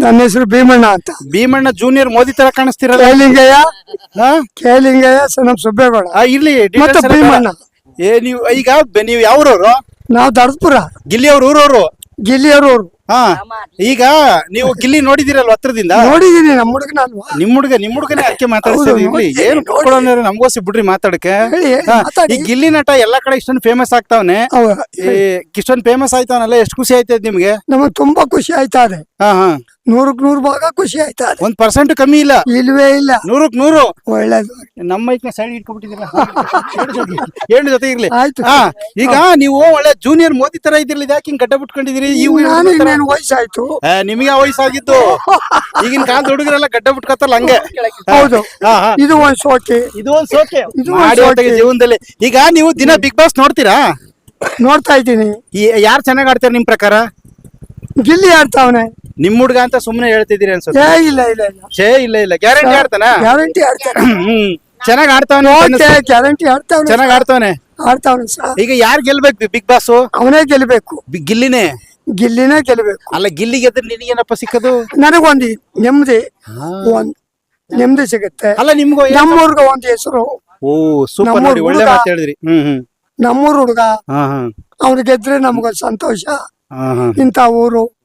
ನನ್ನ ಹೆಸರು ಭೀಮಣ್ಣ ಅಂತ. ಭೀಮಣ್ಣ ಜೂನಿಯರ್ ಮೋದಿ ತರ ಕಾಣಿಸ್ತಿರಲ್ಲ ಕೇಲಿಂಗಯ್ಯ ಹಾ? ಕೇಲಿಂಗಯ್ಯ ಸಣ್ಣ ಸುಬ್ಬೇಗೌಡ ಆ, ಇರ್ಲಿ details ಮತ್ತೆ ಎಲ್ಲ ಬೇಡ. ಭೀಮಣ್ಣ. ಏ ನೀವು ಈಗ ಬೆ- ನೀವು ಯಾವ್ರವ್ರು ನಾವು ದರ್ದಪುರ. ಗಿಲ್ಲಿಯವ್ರ ಊರವ್ರು? ಗಿಲ್ಲಿಯವರು ಹಾ. ಈಗ ನೀವು ಗಿಲ್ಲಿ ನೋಡಿದಿರಲ್ವ ಹತ್ರದಿಂದ? ನೋಡಿದೀನಿ ನಮ್ಮ ಹುಡುಗನ ಅಲ್ವಾ? ನಿಮ್ ಹುಡುಗ ನಿಮ್ ಹುಡುಗನೇ ಅದಕ್ಕೆ ಮಾತಾಡ್ತೀವಿ ಏನು ನೋಡಿ, ಏನ್. ನಮ್ಗೋಸಿ ಬಿಡ್ರಿ ಮಾತಾಡಕ್ಕೆ. ಹೇಳಿ, ಹೇಳಿ, ಹಾ, ಮಾತಾಡಿ. ಈ ಗಿಲ್ಲಿ ನಟ ಎಲ್ಲಾ ಕಡೆ ಇಷ್ಟೊಂದು ಫೇಮಸ್ ಆಗ್ತಾವನೆ. ಅವ ಇಷ್ಟೊಂದು ಫೇಮಸ್ ಆಯ್ತಾವನಲ್ಲ ಎಷ್ಟು ಖುಷಿ ಆಯ್ತದ ನಿಮ್ಗೆ? ನಮಗ್ ತುಂಬಾ ಖುಷಿ ಆಯ್ತಾ ಇದೆ ಹಾ ಹಾ. ನೂರಕ್ ನೂರು ಭಾಗ ಖುಷಿ ಆಯ್ತಾ ಒಂದ್ ಪರ್ಸೆಂಟ್ ಕಮ್ಮಿ ಇಲ್ಲ. ಇಲ್ವೇ ಇಲ್ಲ. ನೂರಕ್ ನೂರು. ಒಳ್ಳೇದು. ನಮ್ಮ ಮೈಕ್ನ ಸೈಡ್ ಇಟ್ಕೊಬಿಟ್ಟಿದ್ದೀರಾ? ಏನು ಜೊತೆ ಇರ್ಲಿ? ಆಯ್ತು. ಹಾ ಈಗ ನೀವು ಒಳ್ಳೆ ಜೂನಿಯರ್ ಮೋದಿ ತರ ಇದ್ರಲ್ಲಿ ಯಾಕೆ ಹಿಂಗ್ ಗಡ್ಡ ಬಿಟ್ಕೊಂಡಿದ್ದೀರಿ? ಇವು ನಾನು ಇನ್ನೇನು ವಯಸ್ಸಾಯ್ತು? ನಿಮಗೆ ಆ ವಯಸ್ಸಾಗಿದ್ದು ಈಗಿನ ಕಾಲದ ಹುಡುಗರೆಲ್ಲ ಗಡ್ಡ ಬಿಟ್ಕೊತಾರಲ್ಲ ಹಂಗೆ. ಹೌದು. ಇದು ಒಂದ್ ಸೋಕೆ. ಇದು ಒಂದ್ ಸೋಕೆ. ಇದು ಜೀವನದಲ್ಲಿ. ಈಗ ನೀವು ದಿನ ಬಿಗ್ ಬಾಸ್ ನೋಡ್ತೀರಾ? ನೋಡ್ತಾ ಇದ್ದೀನಿ. ಯಾರು ಚೆನ್ನಾಗಿ ಆಡ್ತಾರೆ ನಿಮ್ ಪ್ರಕಾರ? ಗಿಲ್ಲಿ ಆಡ್ತಾವನೆ. ನಿಮ್ ಹುಡುಗ ಅಂತ ಸುಮ್ನೆ ಹೇಳ್ತಿದ್ದೀರಿ ಅನ್ಸುತ್ತೆ. ಏ ಇಲ್ಲ ಇಲ್ಲ ಇಲ್ಲ. ಛೇ ಇಲ್ಲ ಇಲ್ಲ. ಗ್ಯಾರಂಟಿ ಆಡ್ತಾನ? ಗ್ಯಾರಂಟಿ ಹ್ಮ್ ಚೆನ್ನಾಗ್ ಆಡ್ತಾವನೆ ಗ್ಯಾರಂಟಿ ಚೆನ್ನಾಗ್ ಆಡ್ತಾವನೆ. ಆಡ್ತಾವನೆ ಸರ್. ಈಗ ಯಾರು ಗೆಲ್ಬೇಕು ಬಿಗ್ ಬಾಸ್? ಅವನೇ ಗೆಲ್ಬೇಕು. ಗಿಲ್ಲಿನೇ? ಗಿಲ್ಲಿನೇ ಗೆಲ್ಬೇಕು. ಅಲ್ಲ ಗಿಲ್ಲಿ ಗೆದ್ರೆ ನಿನಗೇನಪ್ಪ ಸಿಕ್ಕದು? ನನಗೊಂದು ನೆಮ್ಮದಿ ಒಂದ್ ನೆಮ್ಮದಿ ಸಿಗುತ್ತೆ. ಅಲ್ಲ ನಿಮ್ಗೂ ಏನ್- ನಮ್ಮೂರ್ಗ ಒಂದ್ ಹೆಸರು. ಓ ಸೂಪರ್ ನೋಡಿ ಒಳ್ಳೆ ಹುಡುಗ. ಮಾತು ಹೇಳಿದ್ರಿ. ಹ್ಮ್ ಹ್ಮ್. ನಮ್ಮೂರ್ ಹುಡುಗ ಹಾ ಹಾ. ಅವ್ನು ಗೆದ್ರೆ ನಮ್ಗೊಂದು ಸಂತೋಷ. ಹಾ ಹಾ. ಇಂಥ ಊರು.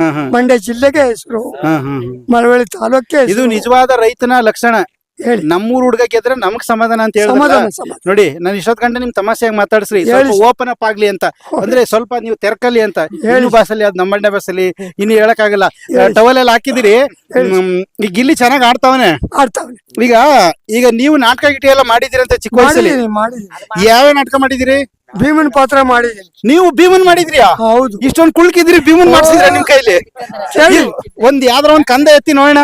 ಹಾ ಮಂಡ್ಯ ಜಿಲ್ಲೆಗೆ ಹೆಸರು. ಹಾ ಹಾ ಹಾ. ಮಳವಳ್ಳಿ ತಾಲೂಕೆ ಇದು ನಿಜವಾದ ರೈತನ ಲಕ್ಷಣ. ಹೇಳಿ. ನಮ್ಮೂರ್ ಹುಡುಗ ಗೆದ್ರೆ ನಮಗ್ ಸಮಾಧಾನ ಅಂತ ಸಮಾಧಾನ ನೋಡಿ ನಾನು ಇಷ್ಟೊತ್ ಗಂಟೆ ನಿಮ್ ತಮಾಷೆಯಾಗಿ ಮಾತಾಡ್ಸ್ರಿ. ಸ್ವಲ್ಪ ಓಪನ್ ಅಪ್ ಆಗ್ಲಿ ಅಂತ. ಅಂದ್ರೆ ಸ್ವಲ್ಪ ನೀವು ತೆರ್ಕಲಿ ಅಂತ. ಇನ್ನು ಬಾಸಲ್ಲಿ ಅದ್ ನಮ್ಮಣ್ಣ ಬಾಸಲ್ಲಿ ಇನ್ನು ಹೇಳಕ್ಕಾಗಲ್ಲ. ಟವಲ್ ಎಲ್ಲ ಹಾಕಿದಿರಿ. ಈಗ ಇಲ್ಲಿ ಗಿಲ್ಲಿ ಚೆನ್ನಾಗ್ ಆಡ್ತಾವನೆ. ಆಡ್ತಾವನೆ. ಈಗ ಈಗ ನೀವು ನಾಟಕ ಗಿಟಿ ಎಲ್ಲ ಮಾಡಿದಿರಂತ ಚಿಕ್ಕ ವಯಸ್ಸಲ್ಲಿ. ಮಾಡಿದೀನಿ ಮಾಡಿದೀನಿ. ಯಾವ ನಾಟಕ ಮಾಡಿದಿರಿ ಭೀಮನ್ ಪಾತ್ರ ಮಾಡಿ ನೀವು ಭೀಮನ್ ಮಾಡಿದ್ರಿಯಾ? ಹೌದು. ಇಷ್ಟೊಂದ್ ಕುಳ್ಕಿದ್ರಿ ಭೀಮನ್ ಮಾಡ್ಸಿದ್ರ ನಿಮ್ ಕೈಲಿ. ಸರಿ ಒಂದ್ ಯಾವ್ದಾರ ಒಂದ್ ಕಂದ ಎತ್ತಿ ನೋಡೋಣ.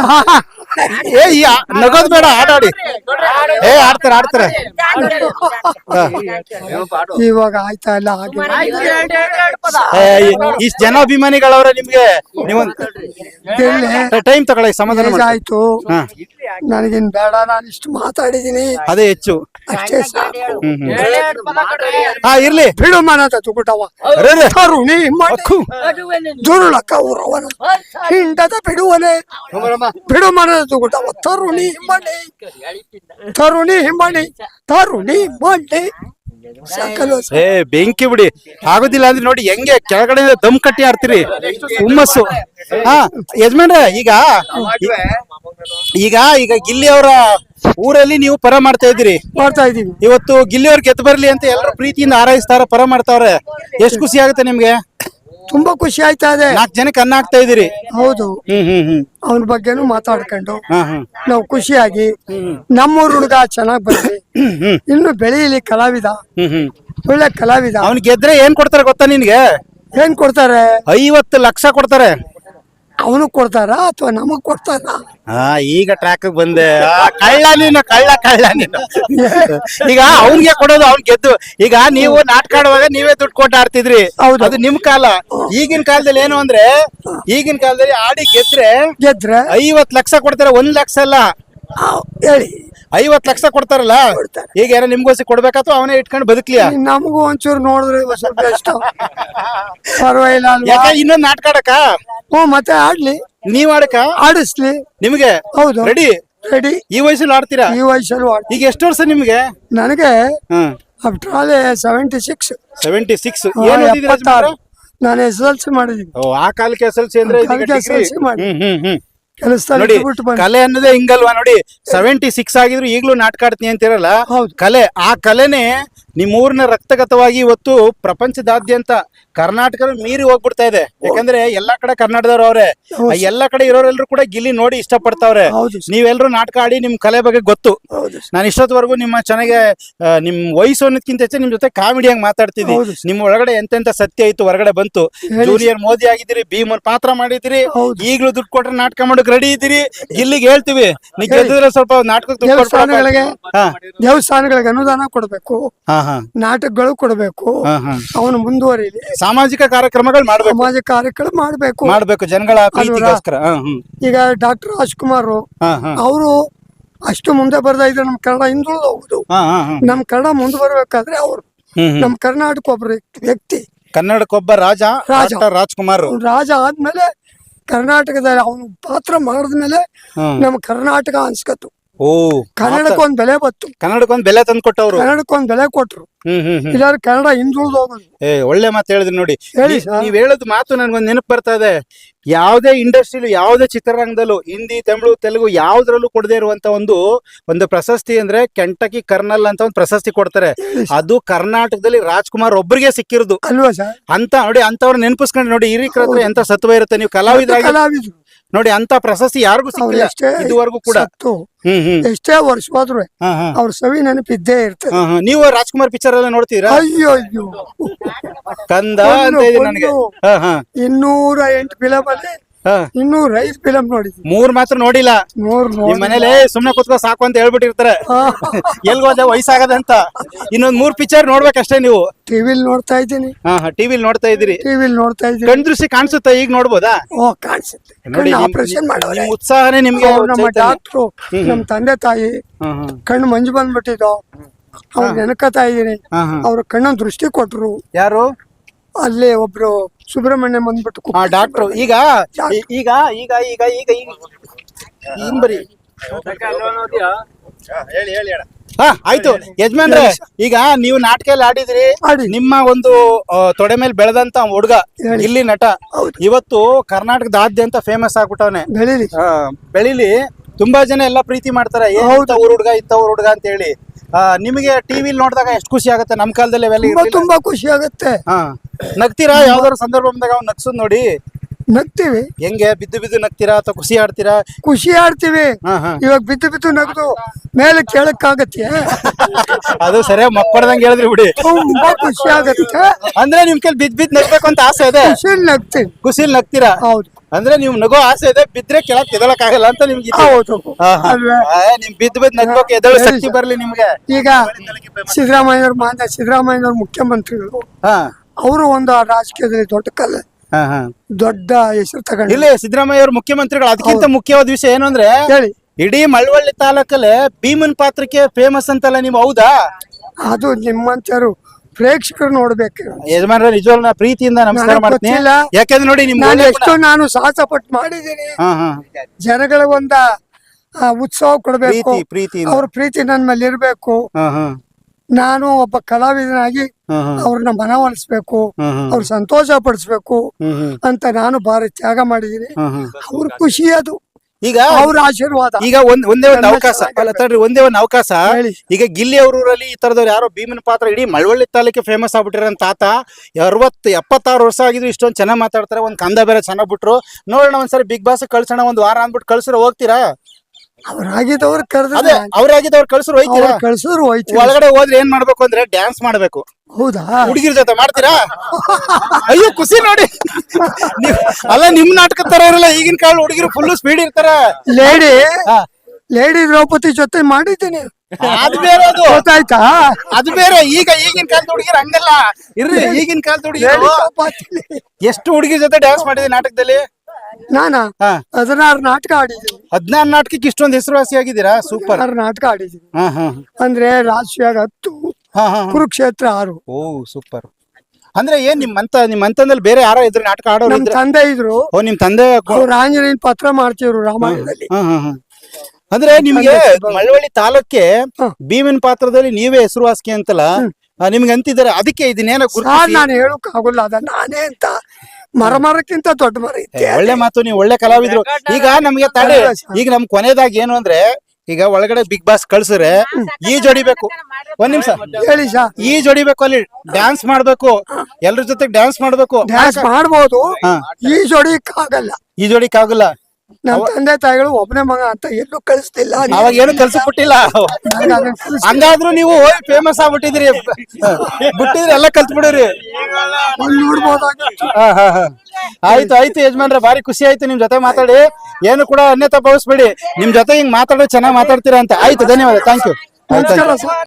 ಏ ಈ ಆ- ನಗೋದ್ ಬೇಡ ಆಡಾಡಿ ಆಡಿ. ಏ ಆಡ್ತಾರ ಆಡ್ತಾರೆ. ಇವಾಗ ಆಯ್ತಾ ಇಲ್ಲ ಹಾಗೆ ಇಷ್ಟ್ ಜನ ಅಭಿಮಾನಿಗಳವ್ರೆ ನಿಮ್ಗೆ. ನೀವೊಂದ್ ಟೈಮ್ ತಗೊಳ್ಳಿ ಸಮಾಧಾನ ಮಾಡಿ ಆಯ್ತು. ಹಾ. ನನಗೇನ್ ಬೇಡ ನಾನು ಇಷ್ಟು ಮಾತಾಡಿದೀನಿ ಅದೇ ಹೆಚ್ಚು ಅಷ್ಟೇ ಸಾಕು ಹಾ ಇರ್ಲಿ ಬಿಡು ಮನದ ತುಗುಟವ ಅರೆ. ತರುಣಿ ಊರವನ ಹಿಂಡದ ಬಿಡುವನೆ ಬಿಡು ಮನದ ತುಗುಟವ ತರುಣಿ ಮಣಿ ತರುಣಿ ಹಿಮಣಿ ತರುಣಿ ಮಣಿ ಏ ಬೆಂಕಿ ಬಿಡಿ ಆಗುದಿಲ್ಲ ಅಂದ್ರೆ ನೋಡಿ ಹೆಂಗೆ ಕೆಳಗಡೆ ದಮ್ ಕಟ್ಟಿ ಆಡ್ತೀರಿ ಹುಮ್ಮಸ್ಸು ಹಾ ಯಜಮಾನ್ರೆ ಈಗ ಈಗ ಈಗ ಗಿಲ್ಲಿ ಅವರ ಊರಲ್ಲಿ ನೀವು ಪರ ಮಾಡ್ತಾ ಇದ್ದೀರಿ. ಮಾಡ್ತಾ ಇದೀವಿ ಇವತ್ತು ಗಿಲ್ಲಿ ಅವ್ರಿಗೆ ಗೆದ್ದು ಬರ್ಲಿ ಅಂತ ಎಲ್ಲರೂ ಪ್ರೀತಿಯಿಂದ ಹಾರೈಸ್ತಾರ ಪರ ಮಾಡ್ತಾವ್ರೆ. ಎಷ್ಟು ಖುಷಿ ಆಗುತ್ತೆ ನಿಮ್ಗೆ? ತುಂಬಾ ಖುಷಿ ಆಯ್ತಾ ಇದೆ. ನಾಲ್ಕು ಜನಕ್ಕೆ ಅನ್ನ ಆಗ್ತಾ ಇದೀರಿ ಹೌದು. ಹ್ಮ್ ಹ್ಮ್ ಹ್ಮ್. ಅವನ ಬಗ್ಗೆನೂ ಮಾತಾಡ್ಕೊಂಡು ಹಾ ಹಾ. ನಾವು ಖುಷಿಯಾಗಿ ನಮ್ಮೂರ್ ಹುಡುಗ ಚೆನ್ನಾಗಿ ಬರ್ಲಿ ಹ್ಮ್ ಇನ್ನು ಬೆಳೆಯಲಿ ಕಲಾವಿದ. ಹ್ಮ್ ಹ್ಮ್. ಒಳ್ಳೆ ಕಲಾವಿದ. ಅವ್ನ್ ಗೆದ್ರೆ ಏನ್ ಕೊಡ್ತಾರೆ ಗೊತ್ತಾ ನಿನ್ಗೆ? ಏನ್ ಕೊಡ್ತಾರೆ? ಐವತ್ತು ಲಕ್ಷ ಕೊಡ್ತಾರೆ. ಅವನು ಕೊಡ್ತಾರ ಅಥವಾ ನಮಗ್ ಕೊಡ್ತಾರ? ಆ ಈಗ ಟ್ರ್ಯಾಕ್ ಬಂದೆ. ಆ, ಕಳ್ಳ ನೀನು ಕಳ್ಳ ಕಳ್ಳ ನೀನು. ಈಗ ಅವ್ನಿಗೆ ಕೊಡೋದು ಅವ್ನ್ ಗೆದ್ದು. ಈಗ ನೀವು ನಾಟಕ ಆಡುವಾಗ ನೀವೇ ದುಡ್ಡು ಕೊಟ್ಟು ಆಡ್ತಿದ್ರಿ. ಹೌದು. ಅದು ನಿಮ್ ಕಾಲ. ಈಗಿನ ಕಾಲದಲ್ಲಿ ಏನು ಅಂದ್ರೆ ಈಗಿನ ಕಾಲದಲ್ಲಿ ಆಡಿ ಗೆದ್ರೆ ಗೆದ್ರೆ? ಐವತ್ ಲಕ್ಷ ಕೊಡ್ತಾರೆ ಒಂದ್ ಲಕ್ಷ ಅಲ್ಲ. ಆ, ಹೇಳಿ. ಐವತ್ ಲಕ್ಷ ಕೊಡ್ತಾರಲ್ಲ? ಈಗ ಯಾರ ನಿಮ್ಗೋಸಿ ಕೊಡ್ಬೇಕಾತು ಅವನೇ ಇಟ್ಕೊಂಡು ಬದುಕ್ಲಿಯಾ? ನಮಗೂ ಒಂಚೂರು ನೋಡಿದ್ರೆ ಸ್ವಲ್ಪ ಇಷ್ಟ ಪರವಾಗಿಲ್ಲ ಅಲ್ವಾ? ಯಾಕ ಇನ್ನೊಂದ್ ನಾಟಕ ಆಡಕ ಹ್ಞೂ ಮತ್ತೆ ಆಡ್ಲಿ. ನೀವ್ ಆಡಕ ಆಡಿಸ್ಲಿ. ನಿಮ್ಗೆ? ಹೌದು. ರೆಡಿ ರೆಡಿ ಈ ವಯಸ್ಸಲ್ಲಿ ಆಡ್ತೀರಾ? ಈ ವಯಸ್ಸಲ್ಲೂ ಆಡ್ ಈಗ ಎಷ್ಟು ವರ್ಷ ನಿಮ್ಗೆ? ನನಗೆ ಹ್ಮ್ ಸೆವೆಂಟಿ ಸಿಕ್ಸ್ ಸೆವೆಂಟಿ ಸಿಕ್ಸ್ ಏನ್ ಎಪ್ಪತ್ತಾರು. ನಾನು ಎಸ್ ಎಲ್ ಸಿ ಓ ಆ ಕಾಲಕ್ಕೆ ಎಸ್ ಎಲ್ ಸಿ ಅಂದ್ರೆ ಕಾಲಕ್ಕೆ ಮಾಡಿ. ಹ್ಮ್ ಹ್ಮ್ ಹ್ಮ್. ನೋಡಿ ಕಲೆ ಅನ್ನೋದೇ ಹಿಂಗಲ್ವಾ ನೋಡಿ ಸೆವೆಂಟಿ ಸಿಕ್ಸ್ ಆಗಿದ್ರು ಈಗಲೂ ನಾಟಕ ಆಡ್ತೀನಿ ಅಂತಿರಲ್ಲ ಕಲೆ ಆ ಕಲೆನೇ ನಿಮ್ಮೂರಿನ ರಕ್ತಗತವಾಗಿ ಇವತ್ತು ಪ್ರಪಂಚದಾದ್ಯಂತ ಕರ್ನಾಟಕ ಮೀರಿ ಹೋಗ್ಬಿಡ್ತಾ ಇದೆ. ಯಾಕಂದ್ರೆ ಎಲ್ಲಾ ಕಡೆ ಕನ್ನಡದವ್ರು ಅವ್ರೆ. ಎಲ್ಲಾ ಕಡೆ ಇರೋರೆಲ್ಲರೂ ಕೂಡ ಗಿಲ್ಲಿ ನೋಡಿ ಇಷ್ಟಪಡ್ತಾವ್ರೆ. ನೀವೆಲ್ಲರೂ ನಾಟಕ ಆಡಿ ನಿಮ್ ಕಲೆ ಬಗ್ಗೆ ಗೊತ್ತು. ನಾನು ಇಷ್ಟೊತ್ತವರೆಗೂ ನಿಮ್ಮ ಚೆನ್ನಾಗೆ ನಿಮ್ ವಯಸ್ಸು ಅನ್ನೋದಕ್ಕಿಂತ ಹೆಚ್ಚು ನಿಮ್ ಜೊತೆ ಕಾಮಿಡಿಯಾಗಿ ಮಾತಾಡ್ತಿದ್ವಿ ನಿಮ್ ಒಳಗಡೆ ಎಂತೆಂತ ಸತ್ಯ ಇತ್ತು ಹೊರಗಡೆ ಬಂತು. ಜೂನಿಯರ್ ಮೋದಿ ಆಗಿದ್ದೀರಿ ಭೀಮನ್ ಪಾತ್ರ ಮಾಡಿದಿರಿ ಈಗಲೂ ದುಡ್ಡು ಕೊಟ್ರೆ ನಾಟಕ ರೆಡಿ ಇದ್ದೀರಿ? ಇಲ್ಲಿಗೆ ಹೇಳ್ತೀವಿ. ನೀವು ಗೆದ್ದಿದ್ರೆ ಸ್ವಲ್ಪ ನಾಟಕಕ್ಕೆ ದೇವಸ್ಥಾನಗಳಿಗೆ. ಹಾ. ದೇವಸ್ಥಾನಗಳಿಗೆ ಅನುದಾನ ಕೊಡಬೇಕು. ಹಾ ಹಾ. ನಾಟಕಗಳು ಕೊಡಬೇಕು. ಹಾ ಹಾ. ಅವನು ಮುಂದುವರಿಲಿ. ಸಾಮಾಜಿಕ ಕಾರ್ಯಕ್ರಮಗಳು ಮಾಡ್ಬೇಕು. ಸಾಮಾಜಿಕ ಕಾರ್ಯಕ್ರಮ ಮಾಡಬೇಕು. ಮಾಡ್ಬೇಕು. ಜನಗಳ ಪ್ರೀತಿಗೋಸ್ಕರ ಹಾ ಹ್ಮ್. ಈಗ ಡಾಕ್ಟರ್ ರಾಜ್ಕುಮಾರ್ ಹಾ ಹಾ. ಅವರು ಅಷ್ಟು ಮುಂದೆ ಬರ್ತಾ ಇದ್ರೆ ನಮ್ ಕನ್ನಡ ಹಿಂದುಳಿದು ಹೋಗುದು ಹಾ ಹಾ ಹಾ. ನಮ್ ಕನ್ನಡ ಮುಂದೆ ಬರ್ಬೇಕಾದ್ರೆ ಅವ್ರು. ಹ್ಮ್ ಹ್ಮ್. ನಮ್ ಕರ್ನಾಟಕ ಒಬ್ಬ ವ್ಯಕ್ತಿ. ಕನ್ನಡಕ್ಕೊಬ್ಬ ರಾಜ ರಾಜ. ಡಾಕ್ಟರ್ ರಾಜ್ಕುಮಾರ್ ರಾಜ ಆದ್ಮೇಲೆ ಕರ್ನಾಟಕದಲ್ಲಿ ಅವನು ಪಾತ್ರ ಮಾಡಿದ್ಮೇಲೆ ನಮ್ ನಮ್ಮ ಕರ್ನಾಟಕ ಅನ್ಸ್ಕತ್ತು. ಓ ಕನ್ನಡಕ್ಕೊಂದ್ ಬೆಲೆ ಬತ್ತು ಕನ್ನಡಕ್ಕೊಂದ್ ಬೆಲೆ ತಂದು ಕೊಟ್ಟವ್ರು. ಕನ್ನಡಕ್ಕೊಂದ್ ಬೆಲೆ ಕೊಟ್ರು. ಹ್ಮ್ ಹ್ಮ್ ಹ್ಮ್. ಇಲ್ಲಾದ್ರೆ ಕನ್ನಡ ಹಿಂದುಳಿದು ಹೋಗೋದು. ಏ ಒಳ್ಳೆ ಮಾತು ಹೇಳಿದ್ರಿ ನೋಡಿ. ಹೇಳಿ ನೀವ್- ಹೇಳದ್ ನೀವ್ ಹೇಳೋದು ಮಾತು ನನ್ಗೊಂದ್ ನೆನಪು ಬರ್ತಾ ಇದೆ. ಯಾವ್ದೇ ಇಂಡಸ್ಟ್ರಿಲು ಯಾವ್ದೇ ಚಿತ್ರರಂಗದಲ್ಲೂ ಹಿಂದಿ ತಮಿಳು ತೆಲುಗು ಯಾವ್ದ್ರಲ್ಲೂ ಕೊಡದೇ ಇರುವಂತ ಒಂದು ಒಂದು ಪ್ರಶಸ್ತಿ ಅಂದ್ರೆ ಕೆಂಟಕಿ ಕರ್ನಲ್ ಅಂತ ಒಂದು ಪ್ರಶಸ್ತಿ ಕೊಡ್ತಾರೆ. ಅದು ಕರ್ನಾಟಕದಲ್ಲಿ ರಾಜ್ಕುಮಾರ್ ಒಬ್ಬರಿಗೆ ಸಿಕ್ಕಿರೋದು. ಅಲ್ವಾ ಸರ್? ಅಂತ ನೋಡಿ ಅಂತವ್ರ ನೆನಪಿಸ್ಕೊಂಡು ನೋಡಿ ಹಿರಿಕರ ಹತ್ರ ಎಂತ ಸತ್ವ ಇರುತ್ತೆ. ನೀವು ಕಲಾವಿದರಾಗಿ ಕಲಾವಿದ್ರು. ನೋಡಿ ಅಂತ ಪ್ರಶಸ್ತಿ ಯಾರಿಗೂ ಸಿಕ್ಕಿಲ್ಲ ಎಷ್ಟೇ ಇದುವರೆಗೂ ಕೂಡ. ಸತ್ತು. ಹ್ಮ್ ಹ್ಮ್. ಎಷ್ಟೇ ವರ್ಷ ಹೋದ್ರು ಹಾ, ಹಾ. ಅವ್ರ ಸವಿ ನೆನಪಿದ್ದೇ ಇರ್ತದೆ. ಹಾ, ಹಾ. ನೀವು ರಾಜ್ಕುಮಾರ್ ಪಿಕ್ಚರ್ ಎಲ್ಲ ನೋಡ್ತೀರಾ? ಅಯ್ಯೋ ಅಯ್ಯೋ. ಕಂದ ಅಂತ ಇದೆ ನನಗೆ. ಹಾ ಹಾ. ಇನ್ನೂರ ಎಂಟು ಫಿಲಮ್ ಅಲ್ಲಿ ಹಾ. ರೈಸ್ ಫಿಲಂ ಫಿಲಮ್ ನೋಡಿ ಮೂರ್ ಮಾತ್ರ ನೋಡಿಲ್ಲ. ನಿಮ್ ಮನೇಲಿ ಸುಮ್ನೆ ಕೂತ್ಕೊ ಸಾಕು ಅಂತ ಹೇಳ್ಬಿಟ್ಟಿರ್ತಾರೆ. ಎಲ್ಗೋದೆ ವಯಸ್ಸಾಗದಂತ ಇನ್ನೊಂದ್ ಮೂರ್ ಪಿಕ್ಚರ್ ನೋಡ್ಬೇಕಷ್ಟೇ ನೀವು. ಟಿವಿಲ್ ನೋಡ್ತಾ ಇದ್ದೀನಿ. ಹಾ ಹಾ ಟಿವಿಲ್ ನೋಡ್ತಾ ಇದ್ದೀರಿ. ಟಿವಿ ನೋಡ್ತಾ ಇದ್ದೀನಿ. ಕಣ್ ದೃಷ್ಟಿ ಕಾಣಿಸುತ್ತಾ ಈಗ ನೋಡ್ಬೋದಾ? ಓ ಕಾಣಿಸುತ್ತೆ. ನೋಡಿ ಆಪರೇಷನ್ ಉತ್ಸಾಹನೇ ನಿಮ್ಗೆ ನಮ್ಮ. ಡಾಕ್ಟ್ರು ನಮ್ ತಂದೆ ತಾಯಿ. ಕಣ್ಣು ಮಂಜು ಬಂದ್ಬಿಟ್ಟಿದ್ದು. ಅವ್ರು ನೆನಕತಾ ಇದ್ದೀನಿ. ಅವ್ರ ಕಣ್ಣು ದೃಷ್ಟಿ ಕೊಟ್ರು. ಯಾರು? ಅಲ್ಲಿ ಒಬ್ರು ಸುಬ್ರಹ್ಮಣ್ಯ ಬಂದ್ಬಿಟ್ಟು ಆ ಡಾಕ್ಟ್ರು ಈಗ ಈ- ಈಗ ಈಗ ಈಗ ಈಗ ಈಗ ಹಿಂಗ್ ಬರಿ ಹಾ ಆಯ್ತು. ಯಜಮಾನ್ರೆ ಈಗ ನೀವು ನಾಟಕ ಎಲ್ಲ ಆಡಿದ್ರಿ. ಆಡಿ. ನಿಮ್ಮ ಒಂದು ಆ, ತೊಡೆ ಮೇಲೆ ಬೆಳೆದಂತ ಹುಡುಗ ಹೇಳಿ. ಇಲ್ಲಿ ನಟ. ಹೌದು. ಇವತ್ತು ಕರ್ನಾಟಕದಾದ್ಯಂತ ಫೇಮಸ್ ಆಗ್ಬಿಟ್ಟವನೆ. ಬೆಳಿಲಿ. ತುಂಬಾ ಜನ ಎಲ್ಲ ಪ್ರೀತಿ ಮಾಡ್ತಾರೆ ಊರ್ ಹುಡುಗ ಇತ್ತ ಊರ್ ಹುಡುಗ ಅಂತ ಹೇಳಿ ನಿಮಗೆ ಟಿವಿಲಿ ನೋಡಿದಾಗ ಎಷ್ಟು ಖುಷಿ ಆಗುತ್ತೆ? ನಮ್ ಕಾಲದಲ್ಲಿ ತುಂಬಾ ತುಂಬಾ ಖುಷಿ ಆಗುತ್ತೆ. ಹಾ. ನಗ್ತೀರಾ? ಯಾವ್ದಾದ್ರು ಸಂದರ್ಭ ಬಂದಾಗ ಅವ್ನು ನಗ್ಸೋದ್ ನೋಡಿ. ನಗ್ತೀವಿ. ಹೆಂಗೆ? ಬಿದ್ದು ಬಿದ್ದು ನಗ್ತೀರಾ ಅಥವಾ ಖುಷಿ ಆಡ್ತೀರಾ? ಖುಷಿ ಆಡ್ತೀವಿ. ಇವಾಗ ಬಿದ್ದು ಬಿದ್ದು ನಗದು ಮೇಲೆ ಕೇಳಕ್ಕಾಗತ್ತೆ ಅದು ಸರಿ ಮಕ್ಕಳ್ದಂಗೆ ಹೇಳಿದ್ರಿ ಬಿಡಿ. ತುಂಬಾ ಖುಷಿ ಆಗುತ್ತೆ. ಅಂದ್ರೆ ನಿಮ್ ಕೈಲಿ ಬಿದ್ದು ಬಿದ್ದು ನಗ್ಬೇಕು ಅಂತ ಆಸೆ ಇದೆ? ಖುಷಿ ನಗ್ತೀವಿ. ಖುಷಿ ನಗ್ತೀರಾ? ಹೌದು. ಅಂದ್ರೆ ನೀವು ನಗೋ ಆಸೆ ಇದೆ ಬಿದ್ರೆ ಕೆಳಕ್ ಎದಳಕ್ ಆಗಲ್ಲ ಅಂತ ನಿಮ್ಗೆ ನಿಮ್ ಬಿದ್ದು ಬಿದ್ದು ನಗೋಕ್ ಎದಳು ಶಕ್ತಿ ಬರ್ಲಿ ನಿಮ್ಗೆ. ಈಗ ಸಿದ್ದರಾಮಯ್ಯವ್ರ ಮಾನ್ಯ ಸಿದ್ದರಾಮಯ್ಯವ್ರ ಮುಖ್ಯಮಂತ್ರಿಗಳು ಹಾ. ಅವರು ಒಂದು ರಾಜಕೀಯದಲ್ಲಿ ದೊಡ್ಡ ಕಲ್ಲ ದೊಡ್ಡ ಹೆಸರು ತಗೊಂಡು. ಇಲ್ಲ ಸಿದ್ದರಾಮಯ್ಯ ಅವ್ರ ಮುಖ್ಯಮಂತ್ರಿಗಳು ಅದಕ್ಕಿಂತ ಮುಖ್ಯವಾದ ವಿಷಯ ಏನು ಅಂದ್ರೆ ಹೇಳಿ. ಇಡೀ ಮಳವಳ್ಳಿ ತಾಲೂಕಲ್ಲೇ ಭೀಮನ್ ಪಾತ್ರಕ್ಕೆ ಫೇಮಸ್ ಅಂತಲ್ಲ ನೀವು ಹೌದಾ? ಅದು ನಿಮ್ಮಂತರು ಪ್ರೇಕ್ಷಕರು ನೋಡ್ಬೇಕು. ಯಜಮಾನ್ರ ನಿಜವಾಗ್ಲೂ ನಾ ಪ್ರೀತಿಯಿಂದ ನಮಸ್ಕಾರ ನನಗ್ ಮಾಡ್ತೀನಿ. ಗೊತ್ತಿಲ್ಲ. ಯಾಕಂದ್ರೆ ನೋಡಿ ನಿಮ್ ನಾನು ಎಷ್ಟು ನಾನು ಸಾಹಸ ಪಟ್ಟು ಮಾಡಿದ್ದೀನಿ. ಹಾ ಹಾ. ಜನಗಳ ಒಂದ ಆ, ಉತ್ಸವ ಕೊಡ್ಬೇಕು. ಪ್ರೀತಿ ಪ್ರೀತಿಯಿಂದ. ಅವ್ರ ಪ್ರೀತಿ ನನ್ನ ಮೇಲೆ ಇರ್ಬೇಕು. ಹಾ ಹಾ. ನಾನು ಒಬ್ಬ ಕಲಾವಿದನಾಗಿ ಹಾ ಹಾ. ಅವ್ರನ್ನ ಮನವೊಲಿಸ್ಬೇಕು. ಹಾ ಹಾ. ಅವ್ರ ಸಂತೋಷ ಪಡಿಸ್ಬೇಕು ಹ್ಮ್ ಹ್ಮ್. ಅಂತ ನಾನು ಭಾರಿ ತ್ಯಾಗ ಮಾಡಿದ್ದೀನಿ. ಹಾ ಹಾ. ಅವ್ರ ಖುಷಿ ಅದು. ಈಗ ಅವ್ರ ಆಶೀರ್ವಾದ. ಈಗ ಒಂದ್ ಒಂದೇ ಒಂದು ಅವಕಾಶ. ಅಲ್ಲ ತಡ್ರಿ ಒಂದೇ ಒಂದು ಅವಕಾಶ. ಈಗ ಗಿಲ್ಲಿ ಅವ್ರ ಊರಲ್ಲಿ ಈ ತರದವ್ರು ಯಾರೋ ಭೀಮನ ಪಾತ್ರ ಇಡೀ ಮಳವಳ್ಳಿ ತಾಲೂಕಿ ಫೇಮಸ್ ಆಗ್ಬಿಟ್ಟಿರೋ ತಾತ ಅರವತ್ತು ಎಪ್ಪತ್ತಾರು ವರ್ಷ ಆಗಿದ್ರು ಇಷ್ಟೊಂದು ಚೆನ್ನಾಗಿ ಮಾತಾಡ್ತಾರೆ. ಒಂದು ಕಂದ ಬೇರೆ ಚೆನ್ನಾಗ್ ಬಿಟ್ರು. ನೋಡೋಣ ಒಂದ್ಸರಿ ಬಿಗ್ ಬಾಸ್ ಕಳ್ಸೋಣ ಒಂದು ವಾರ ಅಂದ್ಬಿಟ್ಟು ಕಳ್ಸಿರೋ ಹೋಗ್ತೀರಾ? ಅವ್ರಾಗಿದ್ದವ್ರು ಕರೆದ್ರೆ ಅದೇ ಅವ್ರಾಗಿದ್ದವ್ರು ಕಳ್ಸಿರೋ ಹೋಯ್ತೀರಾ? ಅವ್ರು ಕಳ್ಸಿದ್ರು ಹೋಯ್ತು ಒಳಗಡೆ ಹೋದ್ರೆ ಏನ್ ಮಾಡ್ಬೇಕು ಅಂದ್ರೆ ಡ್ಯಾನ್ಸ್ ಮಾಡ್ಬೇಕು. ಹೌದಾ? ಹುಡುಗಿರ ಜೊತೆ ಮಾಡ್ತೀರಾ? ಅಯ್ಯೋ ಖುಷಿ ನೋಡಿ. ನೀವ್- ಅಲ್ಲ ನಿಮ್ ನಾಟಕ ತರ ಇರಲ್ಲ ಈಗಿನ ಕಾಲ ಹುಡುಗಿರು ಫುಲ್ ಸ್ಪೀಡ್ ಇರ್ತಾರ. ಲೇಡಿ. ಲೇಡಿ ದ್ರೌಪದಿ ಜೊತೆ ಮಾಡಿದ್ದೀನಿ ಅದ್ ಬೇರೆ ಅದು. ಗೊತ್ತಾಯ್ತಾ? ಅದು ಬೇರೆ. ಈಗ ಈಗಿನ ಕಾಲದ ಹುಡುಗಿರು ಹಂಗಲ್ಲ. ಇರ್ರಿ ಈಗಿನ ಕಾಲದ ಲೇಡಿ ಹುಡುಗಿರು ದ್ರೌಪದಿ. ಎಷ್ಟು ಹುಡುಗಿ ಜೊತೆ ಡ್ಯಾನ್ಸ್ ಮಾಡಿದೆ ನಾಟಕದಲ್ಲಿ? ನಾನಾ? ಹಾ. ಹದಿನಾರು ನಾಟಕ ಆಡಿದ್ದೀನಿ. ಹದಿನಾರು ನಾಟಕಕ್ಕೆ ಇಷ್ಟೊಂದು ಹೆಸರುವಾಸಿ ಆಗಿದ್ದೀರಾ? ಸೂಪರ್ ಹದಿನಾರು ನಾಟಕ ಆಡಿದ್ದೀನಿ. ಹಾ ಹಾ ಅಂದ್ರೆ ರಾಜಶಿಯಾಗ ಹತ್ತು ಹಾ ಹಾ ಕುರುಕ್ಷೇತ್ರ ಆರು. ಓ ಸೂಪರ್ ಅಂದ್ರೆ ಏನ್ ನಿಮ್ ಅಂತ ನಿಮ್ ಅಂತಂದಲ್ಲಿ ಬೇರೆ ಯಾರೋ ಇದ್ರು ನಾಟಕ ಆಡೋರು ನಮ್ ಇದ್ರ ತಂದೆ ಇದ್ರು. ಓ ನಿಮ್ ತಂದೆ ಅವ್ರು ಆಂಜನೇಯನ್ ಪತ್ರ ಮಾಡ್ತಿದ್ರು ರಾಮಾಯಣದಲ್ಲಿ. ಹಾ ಹಾ ಹಾ ಅಂದ್ರೆ ನಿಮ್ಗೆ ಮಳವಳ್ಳಿ ತಾಲೂಕೆ ಹಾ. ಭೀಮನ್ ಪಾತ್ರದಲ್ಲಿ ನೀವೇ ಹೆಸರುವಾಸಿ ಅಂತಲ್ಲ? ಆ, ನಿಮ್ಗೆ ಅಂತಿದ್ದಾರೆ. ಅದಕ್ಕೆ ಇದನ್ನೇನೋ ಸಾರ್ ಸರ್ ನಾನು ಹೇಳಕ್ ಆಗೋಲ್ಲ ಅದ ನಾನೇ ಅಂತ. ಮರ ಮರಕ್ಕಿಂತ ದೊಡ್ಡ ಮರ ಐತೆ ಒಳ್ಳೆ ಮಾತು ನೀವು ಒಳ್ಳೆ ಕಲಾವಿದ್ರು. ಈಗ ನಮ್ಗೆ ತಡೆ ಈಗ ನಮ್ ಕೊನೆದಾಗ ಏನು ಅಂದ್ರೆ ಈಗ ಒಳಗಡೆ ಬಿಗ್ ಬಾಸ್ ಕಳ್ಸಿದ್ರೆ ಈ ಹೊಡಿಬೇಕು ಒಂದ್ ನಿಮಿಷ. ಹೇಳಿ ಸಾ. ಈ ಹೊಡಿಬೇಕು ಅಲ್ಲಿ. ಡ್ಯಾನ್ಸ್ ಮಾಡ್ಬೇಕು. ಎಲ್ರ ಜೊತೆ ಡ್ಯಾನ್ಸ್ ಮಾಡ್ಬೇಕು. ಡ್ಯಾನ್ಸ್ ಮಾಡ್ಬೋದು. ಆಗಲ್ಲ ಈ ಜೋಡಿಕ್ ಆಗಲ್ಲ ಈಜ್ ಹೊಡಿಕ್ ಆಗಲ್ಲ ನಮ್ ತಂದೆ ತಾಯಿಗಳು ಒಬ್ಬನೇ ಮಗ ಅಂತ ಎಲ್ಲೂ ಕಳಿಸ್ತಿಲ್ಲ ಅವಾಗ ಏನು ಕೆಲಸ ಬಿಟ್ಟಿಲ್ಲ ಹಂಗಾದ್ರು ನೀವು ಫೇಮಸ್ ಆಗ್ಬಿಟ್ಟಿದ್ರಿ ಬಿಟ್ಟಿದ್ರಿ ಎಲ್ಲ ಕಲ್ತ್ ಬಿಡಿರಿ. ಆಯ್ತು ಆಯ್ತು ಯಜಮಾನ್ರೆ ಬಾರಿ ಖುಷಿ ಆಯ್ತು ನಿಮ್ ಜೊತೆ ಮಾತಾಡಿ. ಏನು ಕೂಡ ಅನ್ಯತ ಭಾವಿಸ್ಬೇಡಿ. ನಿಮ್ ಜೊತೆ ಹಿಂಗ್ ಮಾತಾಡೋ ಚೆನ್ನಾಗಿ ಮಾತಾಡ್ತೀರಾ ಅಂತ. ಆಯ್ತು ಧನ್ಯವಾದ. Thank you